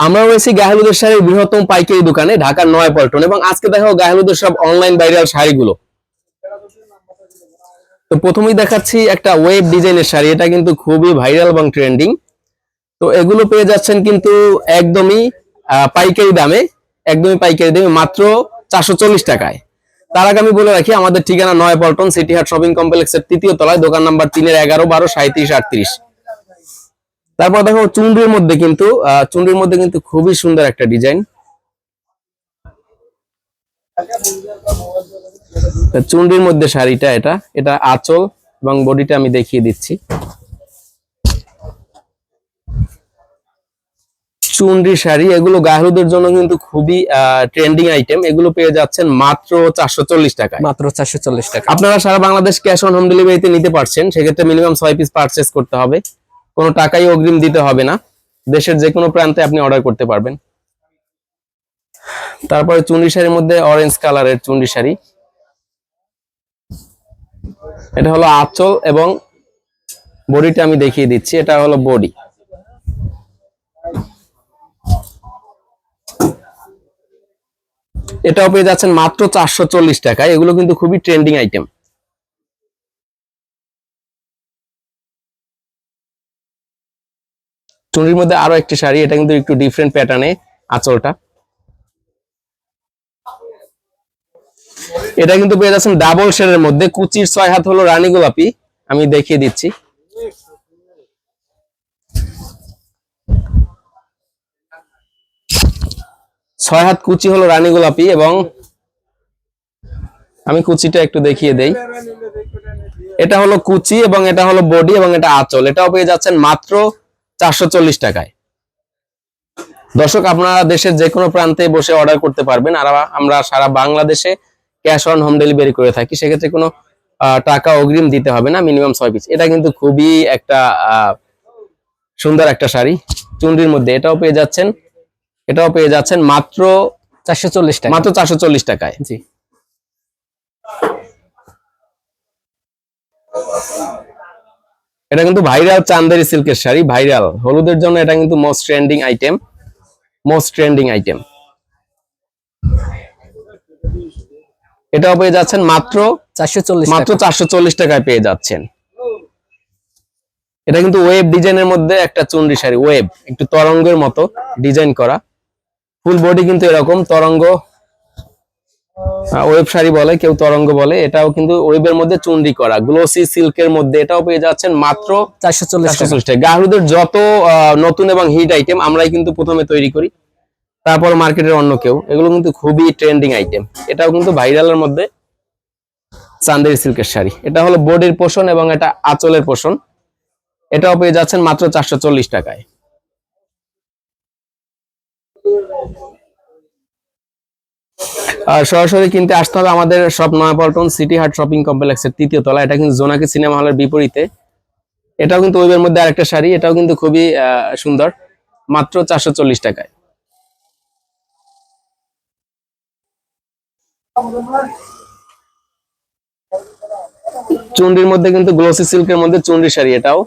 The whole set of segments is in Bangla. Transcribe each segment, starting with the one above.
আমরা রয়েছি গাহেলুদের শাড়ির বৃহত্তম পাইকারি দোকানে ঢাকার নয় পল্টন। এবং আজকে দেখাবো গাহেলুদের সব অনলাইন ভাইরাল শাড়িগুলো। তো প্রথমেই দেখাচ্ছি একটা ওয়েব ডিজাইনের শাড়ি, এটা কিন্তু খুবই ভাইরাল এবং ট্রেন্ডিং তো এগুলো পেয়ে যাচ্ছেন কিন্তু একদমই পাইকারি দামে, একদমই পাইকারি দামে মাত্র চারশো চল্লিশ টাকায়। তার আগে আমি বলে রাখি, আমাদের ঠিকানা নয় পল্টন, সিটি হাট শপিং কমপ্লেক্সের তৃতীয় তলায়, দোকান নাম্বার তিনের এগারো, বারো সাঁত্রিশ আটত্রিশ। তারপর দেখো চুন্ডির মধ্যে কিন্তু চুন্ডির মধ্যে কিন্তু খুবই সুন্দর একটা ডিজাইন। চুন্ডির মধ্যে শাড়িটা এটা এটা আঁচল এবং বডিটা আমি দেখিয়ে দিচ্ছি। চুন্ডি শাড়ি এগুলো গাহরুদের জন্য কিন্তু খুবই ট্রেন্ডিং আইটেম এগুলো পেয়ে যাচ্ছেন মাত্র চারশো চল্লিশ টাকা মাত্র চারশো চল্লিশ টাকা। আপনারা সারা বাংলাদেশ ক্যাশ অন হোম ডেলিভারিতে নিতে পারছেন সেক্ষেত্রে মিনিমাম ছয় পিস পারচেস করতে হবে। কোনো টাকাই অগ্রিম দিতে হবে না। দেশের যে কোনো প্রান্তে আপনি অর্ডার করতে পারবেন। তারপরে চুন্ডি শাড়ির মধ্যে অরেঞ্জ কালারের চুন্ডি শাড়ি। এটা হলো আঁচল এবং বডিটা আমি দেখিয়ে দিচ্ছি, এটা হলো বডি। এটাও পেয়ে যাচ্ছেন মাত্র চারশো চল্লিশ টাকায়। এগুলো কিন্তু খুবই ট্রেন্ডিং আইটেম চুনির মধ্যে আরও একটি শাড়ি, এটা কিন্তু একটু ডিফারেন্ট প্যাটার্নে আঁচলটা। এটা কিন্তু পেয়ে যাচ্ছেন ডাবল শেডের মধ্যে, কুচির ছয় হাত হলো রানী গোলাপি, আমি দেখিয়ে দিচ্ছি। ছয় হাত কুচি হলো রানী গোলাপি এবং আমি কুচিটা একটু দেখিয়ে দেই। এটা হলো কুচি এবং এটা হলো বডি এবং এটা আঁচল। এটাও পেয়ে যাচ্ছেন মাত্র চারশো চল্লিশ টাকায়। দর্শক আপনারা দেশের যে কোনো প্রান্তে বসে অর্ডার করতে পারবেন। আর আমরা সারা বাংলাদেশে ক্যাশ অন হোম ডেলিভারি করে থাকি। সেক্ষেত্রে কোনো টাকা অগ্রিম দিতে হবে না মিনিমাম ছয় পিস এটা কিন্তু খুবই একটা আহ, সুন্দর একটা শাড়ি চুন্ডির মধ্যে। এটাও পেয়ে যাচ্ছেন এটাও পেয়ে যাচ্ছেন মাত্র চারশো চল্লিশ টাকা মাত্র চারশো চল্লিশ টাকায়। জি। এটা কিন্তু ভাইরাল চান্দেরি সিল্কের শাড়ি ভাইরাল। হলুদের জন্য এটা কিন্তু most trending item most trending item এটাও পেয়ে যাচ্ছেন মাত্র চারশো চল্লিশ মাত্র চারশো চল্লিশ টাকায় পেয়ে যাচ্ছেন। এটা কিন্তু ওয়েব ডিজাইনের মধ্যে একটা চুনরি শাড়ি ওয়েব একটু তরঙ্গের মতো ডিজাইন করা। ফুল বডি কিন্তু এরকম তরঙ্গ ওয়েব শাড়ি বলে কেউ তরঙ্গ বলে এটাও কিন্তু ওয়েবের মধ্যে চুনরি করা গ্লোসি সিল্কের মধ্যে এটাও পেয়ে যাচ্ছেন মাত্র চারশো চল্লিশ টাকা। গাহরুদের যত নতুন এবং হিট আইটেম আমরাই কিন্তু প্রথমে তৈরি করি। তারপর মার্কেটের অন্য কেউ এগুলো কিন্তু খুবই ট্রেন্ডিং আইটেম এটাও কিন্তু ভাইরালের মধ্যে চান্দেরি সিল্কের শাড়ি। এটা হলো বডির পোষণ এবং এটা আঁচলের পোষণ এটাও পেয়ে যাচ্ছেন মাত্র চারশো চল্লিশ টাকায়। সরাসরি কিনতে আসতে হবে আমাদের সব নয়াপল্টন সিটি হাট শপিং কমপ্লেক্সের তৃতীয় তলা। এটা কিন্তু জোনাকি সিনেমা হলের বিপরীতে। এটাও কিন্তু ওয়েবের মধ্যে আরেকটা শাড়ি, এটাও কিন্তু খুবই সুন্দর। মাত্র চারশো চল্লিশ টাকায়। চুন্ডির মধ্যে কিন্তু গ্লোসি সিল্কের মধ্যে চুন্ডি শাড়ি এটাও।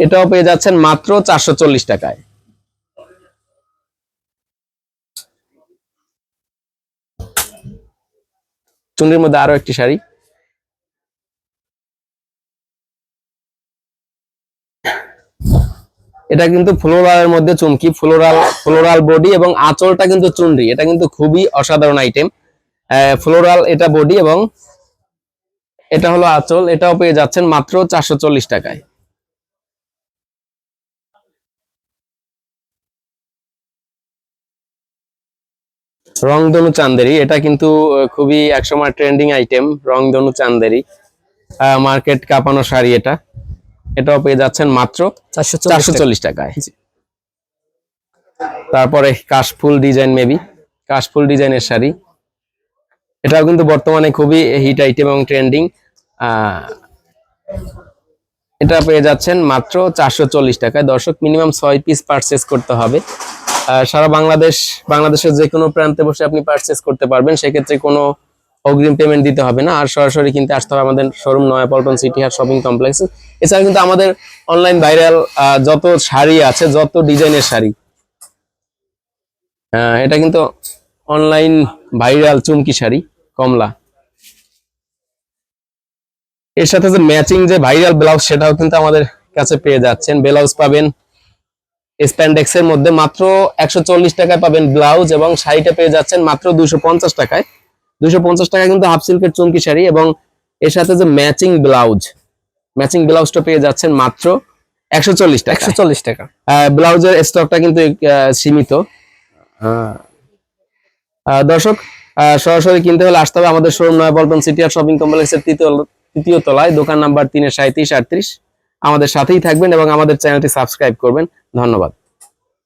এটাও পেয়ে যাচ্ছেন মাত্র চারশো চল্লিশ টাকায়। চুন্ডির মধ্যে আরও একটি শাড়ি। এটা কিন্তু ফ্লোরালের মধ্যে চুমকি, ফ্লোরাল ফ্লোরাল বডি এবং আঁচলটা কিন্তু চুনরি। এটা কিন্তু খুবই অসাধারণ আইটেম ফ্লোরাল এটা বডি এবং এটা হলো আঁচল। এটাও পেয়ে যাচ্ছেন মাত্র চারশো চল্লিশ টাকায়। রংধনু চান্দেরি। এটা কিন্তু খুবই একসময় ট্রেন্ডিং আইটেম রংধনু চান্দেরি। মার্কেট কাঁপানো শাড়ি এটা। এটাও পেয়ে যাচ্ছেন মাত্র চারশো চল্লিশ টাকায়। তারপরে কাশফুল ডিজাইন মেবি কাশফুল ডিজাইনের শাড়ি। এটাও কিন্তু বর্তমানে খুবই হিট আইটেম এবং ট্রেন্ডিং। এটা পেয়ে যাচ্ছেন মাত্র চারশো চল্লিশ টাকায়। দর্শক মিনিমাম ছয় পিস পারচেস করতে হবে। সারা বাংলাদেশ, বাংলাদেশের যে কোনো প্রান্তে বসে আপনি পারচেস করতে পারবেন। সেক্ষেত্রে কোনো অগ্রিম পেমেন্ট দিতে হবে না। আর সরাসরি কিনতে আসতে হবে আমাদের শোরুম নয়া পল্টন সিটি হাট শপিং কমপ্লেক্স এছাড়া কিন্তু আমাদের অনলাইন ভাইরাল যত শাড়ি আছে, যত ডিজাইনের শাড়ি এটা কিন্তু অনলাইন ভাইরাল চুমকি শাড়ি, কমলা। এর সাথে যে ম্যাচিং যে ভাইরাল ব্লাউজ সেটাও কিন্তু আমাদের কাছে পেয়ে যাচ্ছেন। ব্লাউজ পাবেন স্প্যান্ডেক্স এর মধ্যে মাত্র একশো চল্লিশ টাকায় পাবেন ব্লাউজ এবং শাড়িটা পেয়ে যাচ্ছেন মাত্র দুশো পঞ্চাশ টাকায়। দুশো পঞ্চাশ টাকায় কিন্তু হাফ সিল্কের চুমকি শাড়ি এবং এর সাথে যে ম্যাচিং ব্লাউজ ম্যাচিং ব্লাউজটা পেয়ে যাচ্ছেন মাত্র একশো চল্লিশ টাকা একশো চল্লিশ টাকা। ব্লাউজের স্টকটা কিন্তু সীমিত। দর্শক সরাসরি কিনতে হলে আসতে হবে আমাদের শোরুম নয় পল্টন সিটি আর শপিং কমপ্লেক্সের তৃতীয় তৃতীয় তলায়। দোকান নাম্বার তিনের সাঁত্রিশ আটত্রিশ। আমাদের সাথেই থাকবেন এবং আমাদের চ্যানেলটি সাবস্ক্রাইব করবেন। ধন্যবাদ।